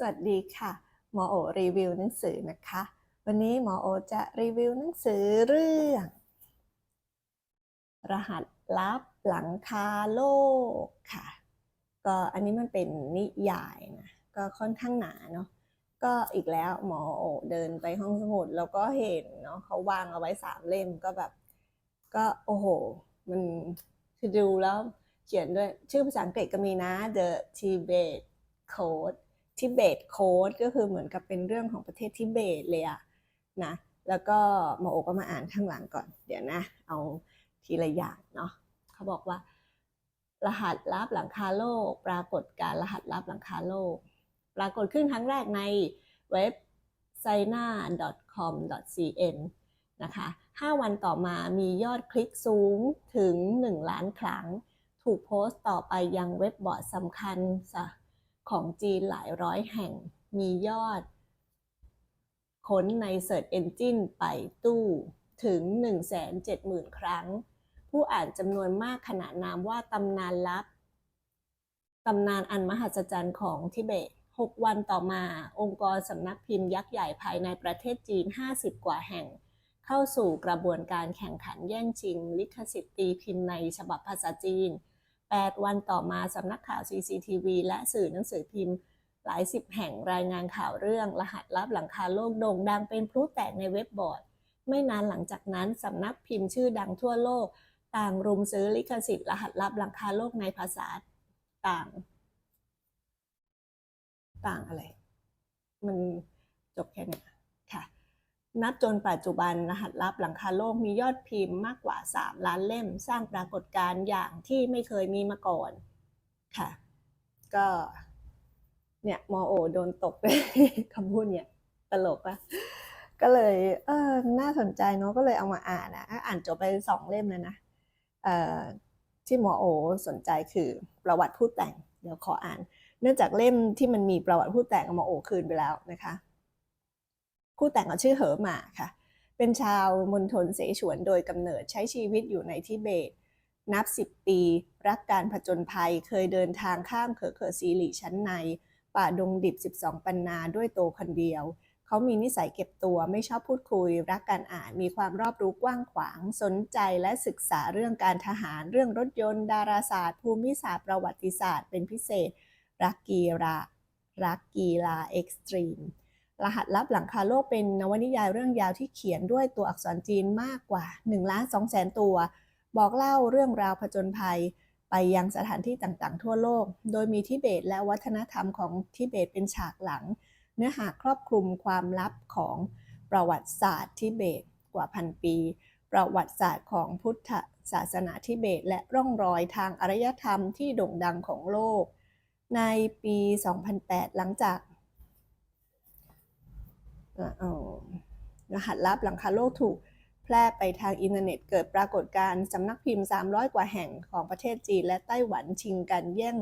สวัสดีค่ะ หมอโอรีวิวหนังสือนะคะ วันนี้หมอโอจะรีวิวหนังสือเรื่อง รหัสลับหลังคาโลกค่ะ ก็อันนี้มันเป็นนิยายนะก็ค่อนข้างหนาเนาะก็อีกแล้วหมอโอเดินไปห้องสมุดแล้วก็เห็นเนาะเขาวางเอาไว้สามเล่มก็แบบ ก็โอ้โห มันคือดูแล้วเขียนด้วยชื่อภาษาอังกฤษก็มีนะ The Tibet Code ทิเบตโค้ดก็คือเหมือนกับเป็นเรื่องของประเทศทิเบตเลยอะนะแล้วก็หมอโอก็มาอ่านข้างหลังก่อน เดี๋ยวนะ เอาทีละอย่างเนาะเขาบอกว่า รหัสลับหลังคาโลก ปรากฏการรหัสลับหลังคาโลก ปรากฏขึ้นครั้งแรกในเว็บ sina.com.cn นะคะ 5 วันต่อมามียอดคลิกสูงถึง 1 ล้านครั้ง ถูกโพสต์ต่อไปยังเว็บบอร์ดสำคัญ ของจีนหลายร้อยแห่งมียอด ค้นใน Search Engine ไปตู้ถึง 170,000 ครั้ง ผู้อ่านจำนวนมากขนานนามว่าตำนานลับตำนานอันมหัศจรรย์ของทิเบต 6 วันต่อมา องค์กรสำนักพิมพ์ยักษ์ใหญ่ภายในประเทศจีน 50 กว่าแห่ง เข้าสู่กระบวนการแข่งขันแย่งชิง ลิขสิทธิ์ตีพิมพ์ในฉบับภาษาจีน 8 วันต่อมาสำนักข่าว CCTV และสื่อหนังสือพิมพ์ หลายสิบแห่งรายงานข่าวเรื่อง รหัสลับหลังคาโลกโด่งดังเป็นพลุแตกในเว็บบอร์ด ไม่นานหลังจากนั้นสำนักพิมพ์ชื่อดังทั่วโลก ต่างรุมซื้อลิขสิทธิ์รหัสลับหลังคาโลกในภาษาต่าง ต่างอะไร มันจบแค่นี้ นับจนปัจจุบันรหัสลับหลังคาโลกมียอดพิมพ์มากกว่า 3 ล้านเล่ม สร้างปรากฏการณ์อย่างที่ไม่เคยมีมาก่อนค่ะ ก็เนี่ยมอโอโดนตกไปคำพูดเนี่ยตลกอะก็เลย เออน่าสนใจเนาะก็เลยเอามาอ่านนะอ่านจบไปสองเล่มเลยนะเอ่อที่หมอโอสนใจคือประวัติผู้แต่ง เดี๋ยวขออ่าน เนื่องจากเล่มที่มันมีประวัติผู้แต่งหมอโอคืนไปแล้วนะคะ ผู้แต่งเขาชื่อเหอหมาค่ะ เป็นชาวมณฑลเสฉวนโดยกำเนิดใช้ชีวิตอยู่ในทิเบต นับสิบปี รักการผจญภัยเคยเดินทางข้ามเขอเขอซีหลีชั้นใน ป่าดงดิบ 12 ปันนาด้วยตัวคนเดียว เขามีนิสัยเก็บตัวไม่ชอบพูดคุย รักการอ่านมีความรอบรู้กว้างขวาง สนใจและศึกษาเรื่องการทหารเรื่องรถยนต์ ดาราศาสตร์ ภูมิศาสตร์ประวัติศาสตร์ เป็นพิเศษ รักกีฬารักกีฬาเอ็กซ์ตรีม รหัสลับหลังคาโลกเป็นนวนิยายเรื่องยาวที่เขียนด้วยตัวอักษรจีนมากกว่า1ล้าน2แสนตัว บอกเล่าเรื่องราวผจญภัย ไปยังสถานที่ต่างๆ ทั่วโลก โดยมีทิเบตและวัฒนธรรมของทิเบตเป็นฉากหลัง เนื้อหาครอบคลุมความลับของประวัติศาสตร์ทิเบตกว่าพันปี ประวัติศาสตร์ของพุทธศาสนาทิเบต และร่องรอยทางอารยธรรมที่โด่งดังของโลก ในปี 2008 หลังจาก รหัสลับหลังคาโลกถูกแพร่ไปทางอินเทอร์เน็ต เกิดปรากฏการณ์สำนักพิมพ์ 300 กว่าแห่งของประเทศจีน และไต้หวันชิงกันแย่ง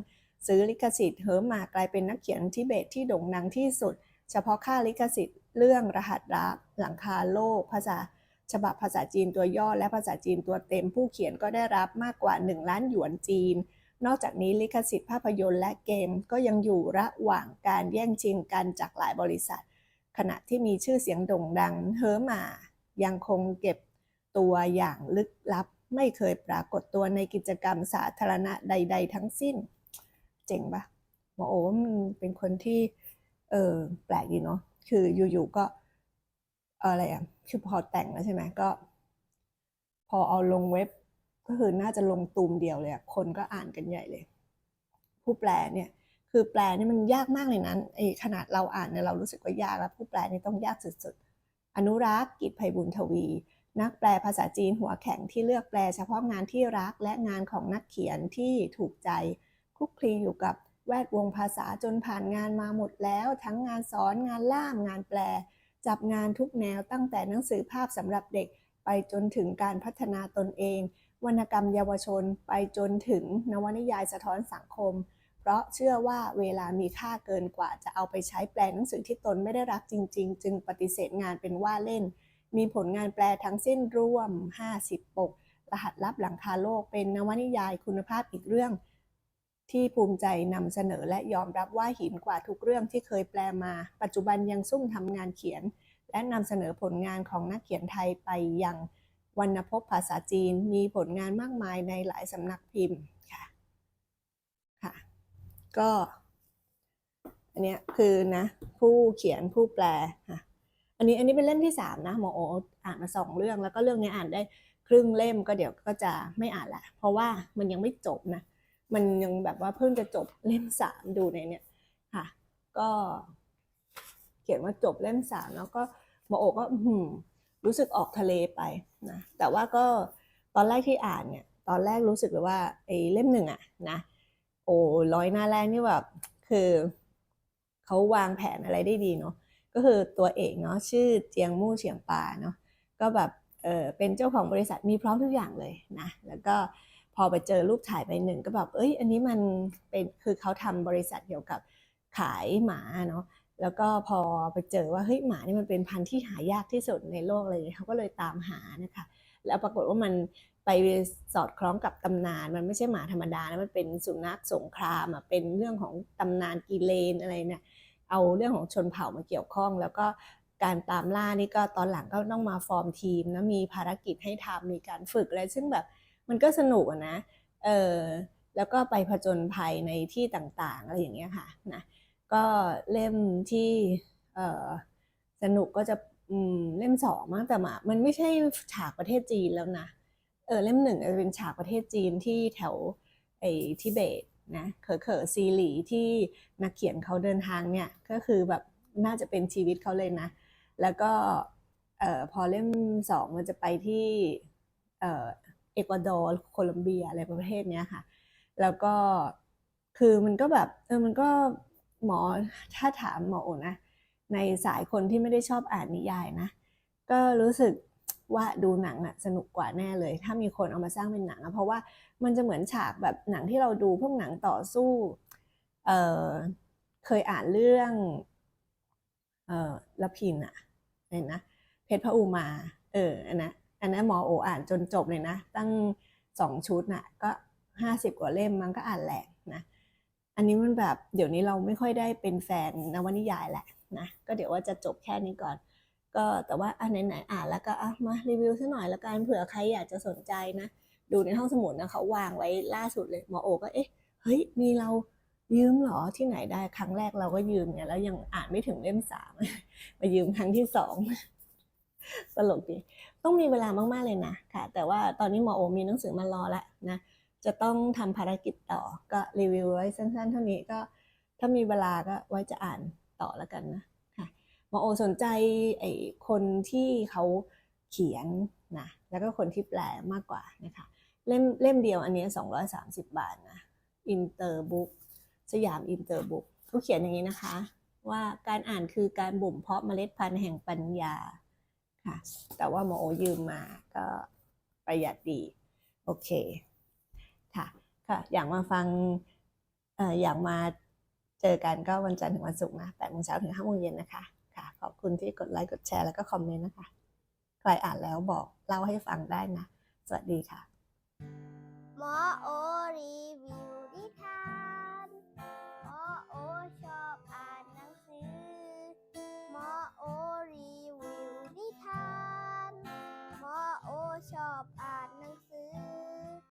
ซื้อลิขสิทธิ์เฮิร์มากลายเป็นนักเขียนทิเบตที่โด่งดังที่สุด เฉพาะค่าลิขสิทธิ์เรื่องรหัสลับหลังคาโลก ภาษาฉบับภาษาจีนตัวย่อและภาษาจีนตัวเต็ม ผู้เขียนก็ได้รับมากกว่า 1 ล้านหยวนจีน นอกจากนี้ลิขสิทธิ์ภาพยนตร์และเกมก็ยังอยู่ระหว่างการแย่งชิงกันจากหลายบริษัท ขณะที่มีชื่อเสียงโด่งดังเฮอมายังคงเก็บตัวอย่างลึกลับ ไม่เคยปรากฏตัวในกิจกรรมสาธารณะใด ๆ ทั้งสิ้น เจ๋งปะหมอโอมันเป็นคนที่เออแปลกดีเนาะคืออยู่ๆก็อะไรอะคือพอแต่งแล้วใช่ไหมก็ พอเอาลงเว็บก็คือน่าจะลงตูมเดียวเลยคนก็อ่านกันใหญ่เลย ผู้แปลเนี่ย คือแปลนี่มันยากมากเลยนั้นไอ้ขนาดเราอ่านเนี่ยเรารู้สึกว่ายากแล้วผู้แปลนี่ต้องยากสุดๆ อนุรักษ์กิจภัยบุญทวี นักแปลภาษาจีนหัวแข็งที่เลือกแปลเฉพาะงานที่รักและงานของนักเขียนที่ถูกใจคลุกคลีอยู่กับแวดวงภาษาจนผ่านงานมาหมดแล้ว ทั้งงานสอนงานล่ามงานแปล จับงานทุกแนวตั้งแต่หนังสือภาพสำหรับเด็ก ไปจนถึงการพัฒนาตนเอง วรรณกรรมเยาวชน ไปจนถึงนวนิยายสะท้อนสังคม เพราะเชื่อว่าเวลามีค่าเกินกว่าจะเอาไปใช้แปลหนังสือที่ตนไม่ได้รักจริง ๆ จึงปฏิเสธงานเป็นว่าเล่น มีผลงานแปลทั้งสิ้นร่วม 50 ปก รหัสลับหลังคาโลกเป็นนวนิยายคุณภาพอีกเรื่อง ที่ภูมิใจนำเสนอและยอมรับว่าหินกว่าทุกเรื่องที่เคยแปลมา ปัจจุบันยังซุ่มทำงานเขียน และนำเสนอผลงานของนักเขียนไทยไปยังวรรณพภาษาจีน มีผลงานมากมายในหลายสำนักพิมพ์ ก็ อันเนี้ยคือนะ ผู้เขียนผู้แปลค่ะอันนี้อันนี้เป็นเล่มที่สามนะหมอโออ่านมาสองเรื่อง แล้วก็เรื่องนี้อ่านได้ครึ่งเล่มก็เดี๋ยวก็จะไม่อ่านละ เพราะว่ามันยังไม่จบนะ มันยังแบบว่าเพิ่งจะจบเล่มสามดูในเนี่ยค่ะ ก็ เขียนว่าจบเล่มสามแล้วก็หมอโอก็หือรู้สึกออกทะเลไปนะแต่ว่าก็ตอนแรกที่อ่านเนี่ย ตอนแรกรู้สึกเลยว่าไอ้เล่มหนึ่งอะนะ โอ้ร้อยหน้าแรกนี่แบบคือเขาวางแผนอะไรได้ดีเนาะก็คือตัวเอกเนาะชื่อเจียงมู่เฉียงปาเนาะก็แบบเออเป็นเจ้าของบริษัทมีพร้อมทุกอย่างเลยนะแล้วก็พอไปเจอรูปถ่ายไปหนึ่งก็แบบเอ้ย อันนี้มันเป็นคือเขาทำบริษัทเกี่ยวกับขายหมาเนาะแล้วก็พอไปเจอว่าเฮ้ยหมานี่มันเป็นพันธุ์ที่หายากที่สุดในโลกเลยเขาก็เลยตามหานะคะ แล้วปรากฏว่ามันไปสอดคล้องกับตำนาน มันไม่ใช่หมาธรรมดานะมันเป็นสุนัขสงครามอะเป็นเรื่องของตำนานกิเลนอะไรเนี่ยเอาเรื่องของชนเผ่ามาเกี่ยวข้อง แล้วก็การตามล่านี่ก็ตอนหลังก็ต้องมาฟอร์มทีมนะมีภารกิจให้ทำมีการฝึกอะไรซึ่งแบบมันก็สนุกนะเออแล้วก็ไปผจญภัยในที่ต่างๆอะไรอย่างเงี้ยค่ะนะก็เล่มที่เออสนุกก็จะ อืมเล่มสองมั้งแต่มามันไม่ใช่ฉากประเทศจีนแล้วนะเออเล่มหนึ่งจะเป็นฉากประเทศจีนที่แถวไอ้ทิเบตนะเขอเขอซีหลีที่นักเขียนเขาเดินทางเนี่ยก็คือแบบน่าจะเป็นชีวิตเขาเลยนะ แล้วก็เอ่อพอเล่มสองมันจะไปที่เอ่อเอกวาดอร์โคลอมเบียอะไรประเทศเนี้ยค่ะ แล้วก็คือมันก็แบบเออมันก็หมอถ้าถามหมอโอนะ ในสายคนที่ไม่ได้ชอบอ่านนิยายนะ ก็รู้สึกว่าดูหนังอะสนุกกว่าแน่เลย ถ้ามีคนเอามาสร้างเป็นหนังอะเพราะว่ามันจะเหมือนฉากแบบหนังที่เราดูพวกหนังต่อสู้เออเคยอ่านเรื่องเออละพินอะเห็นนะเพชรพระอุมา เอออันนะอันนั้นหมอโออ่านจนจบเลยนะ ตั้งสองชุดน่ะก็ห้าสิบกว่าเล่มมันก็อ่านแหลกนะ อันนี้มันแบบเดี๋ยวนี้เราไม่ค่อยได้เป็นแฟนนวนิยายแหละ นะก็เดี๋ยวว่าจะจบแค่นี้ก่อน ก็แต่ว่าอันไหนๆอ่านแล้วก็อะมารีวิวซะหน่อยละกันเผื่อใครอยากจะสนใจนะดูในห้องสมุดนะเขาวางไว้ล่าสุดเลยหมอโอก็เอ๊ะเฮ้ยมีเรายืมเหรอที่ไหนได้ครั้งแรกเราก็ยืมเนี่ยแล้วยังอ่านไม่ถึงเล่มสามมายืมครั้งที่สองตลกดีต้องมีเวลามากๆเลยนะค่ะ แต่ว่าตอนนี้หมอโอมีหนังสือมารอแล้วนะจะต้องทำภารกิจต่อก็รีวิวไว้สั้นๆ เท่านี้ก็ถ้ามีเวลาก็ไว้จะอ่าน ต่อแล้วกันนะค่ะหมอโอสนใจไอ้คนที่เขาเขียนนะแล้วก็คนที่แปลมากกว่านะคะเล่มเล่มเดียวอันนี้ 230 บาทนะอินเตอร์บุ๊กสยามอินเตอร์บุ๊กเขาเขียนอย่างนี้นะคะ ว่าการอ่านคือการบ่มเพาะเมล็ดพันธุ์แห่งปัญญาค่ะแต่ว่าหมอโอยืมมาก็ประหยัดดี โอเคค่ะค่ะอยากมาฟังเอ่ออยากมา เจอกันก็วันจันทร์ถึงวันศุกร์นะแปดโมงเช้าถึงห้าโมงเย็นนะคะ ค่ะ ขอบคุณที่กดไลค์ กดแชร์ แล้วก็คอมเมนต์นะคะ ใครอ่านแล้วบอกเล่าให้ฟังได้นะ สวัสดีค่ะ หมอโอรีวิวนิทานหมอโอชอบอ่านหนังสือหมอโอรีวิวนิทานหมอโอชอบ